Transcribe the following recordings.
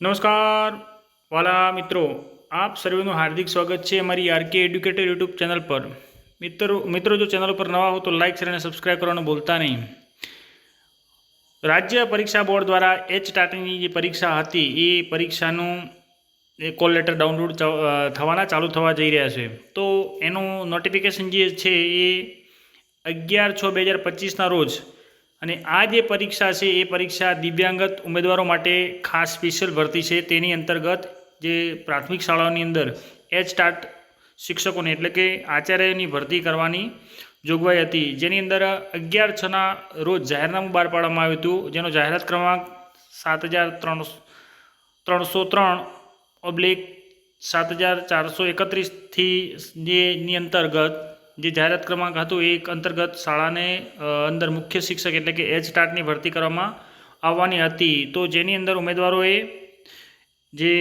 નમસ્કાર. વાલા મિત્રો, આપ સર્વેનું હાર્દિક સ્વાગત છે અમારી આરકે એડ્યુકેટર યુટ્યુબ ચેનલ પર. મિત્રો મિત્રો, જો ચેનલ પર નવા હો તો લાઇક શેર અને સબસ્ક્રાઇબ કરવાનું ભૂલતા નહીં. રાજ્ય પરીક્ષા બોર્ડ દ્વારા એચ ટાટની જે પરીક્ષા હતી, એ પરીક્ષાનું એ કોલ લેટર ડાઉનલોડ થવાના, ચાલુ થવા જઈ રહ્યા છે. તો એનું નોટિફિકેશન જે છે એ અગિયાર છ બે હજાર પચીસના રોજ અને આ જે પરીક્ષા છે, એ પરીક્ષા દિવ્યાંગત ઉમેદવારો માટે ખાસ સ્પેશિયલ ભરતી છે. તેની અંતર્ગત જે પ્રાથમિક શાળાઓની અંદર એચ સ્ટાર્ટ શિક્ષકોને એટલે કે આચાર્યની ભરતી કરવાની જોગવાઈ હતી. જેની અંદર અગિયાર છના રોજ જાહેરનામું બહાર પાડવામાં આવ્યું હતું. જેનો જાહેરાત ક્રમાંક સાત હજાર ત્રણસો ત્રણસો ત્રણ ઓબ્લિક સાત હજાર ચારસો એકત્રીસથી જેની અંતર્ગત જે જાહેરાત ક્રમાંક હતો એ અંતર્ગત શાળાને અંદર મુખ્ય શિક્ષક એટલે કે એચ સ્ટાર્ટની ભરતી કરવામાં આવવાની હતી. તો જેની અંદર ઉમેદવારોએ જે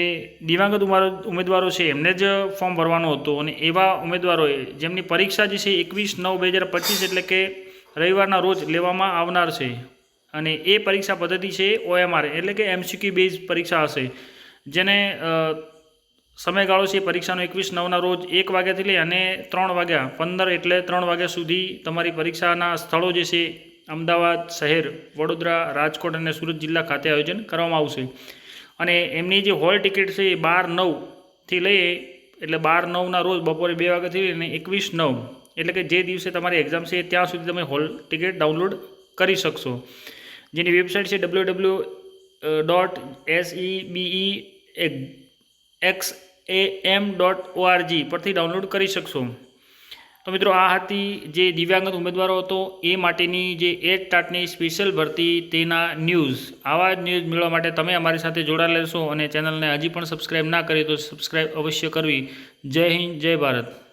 દિવ્યાંગત ઉમારો- ઉમેદવારો છે એમને જ ફોર્મ ભરવાનું હતું અને એવા ઉમેદવારોએ જેમની પરીક્ષા જે છે એકવીસ નવ બે હજાર પચીસ એટલે કે રવિવારના રોજ લેવામાં આવનાર છે. અને એ પરીક્ષા પદ્ધતિ છે ઓએમઆર એટલે કે એમસીક્યુ બેઝ પરીક્ષા હશે. જેને સમયગાળો છે, પરીક્ષાનો એકવીસ, નવના રોજ એક વાગ્યાથી લઈ અને ત્રણ વાગ્યા, પંદર એટલે ત્રણ વાગ્યા સુધી તમારી પરીક્ષાના સ્થળો જે છે, અમદાવાદ શહેર, વડોદરા, રાજકોટ અને સુરત જિલ્લા ખાતે આયોજન કરવામાં આવશે. અને એમની જે હોલ ટિકિટ છે, એ બાર નવથી લઈ એટલે બાર નવના રોજ બપોરે બે વાગ્યાથી લઈને એકવીસ નવ એટલે કે જે દિવસે તમારી એક્ઝામ છે, ત્યાં સુધી તમે હોલ ટિકિટ ડાઉનલોડ કરી શકશો. જેની વેબસાઇટ છે, W W dot S E B E X A M dot ORG પરથી ડાઉનલોડ કરી શકશો. તો મિત્રો, આ હતી જે દિવ્યાંગત ઉમેદવારો હતો, એ માટેની જે એટ ટાટની સ્પેશિયલ ભરતી તેના ન્યૂઝ. આવા જ ન્યૂઝ મેળવવા માટે તમે અમારી સાથે જોડાયેલા રહેશો અને ચેનલને હજી પણ સબસ્ક્રાઇબ ના કરી તો સબસ્ક્રાઇબ અવશ્ય કરવી. જય હિન્દ, જય ભારત.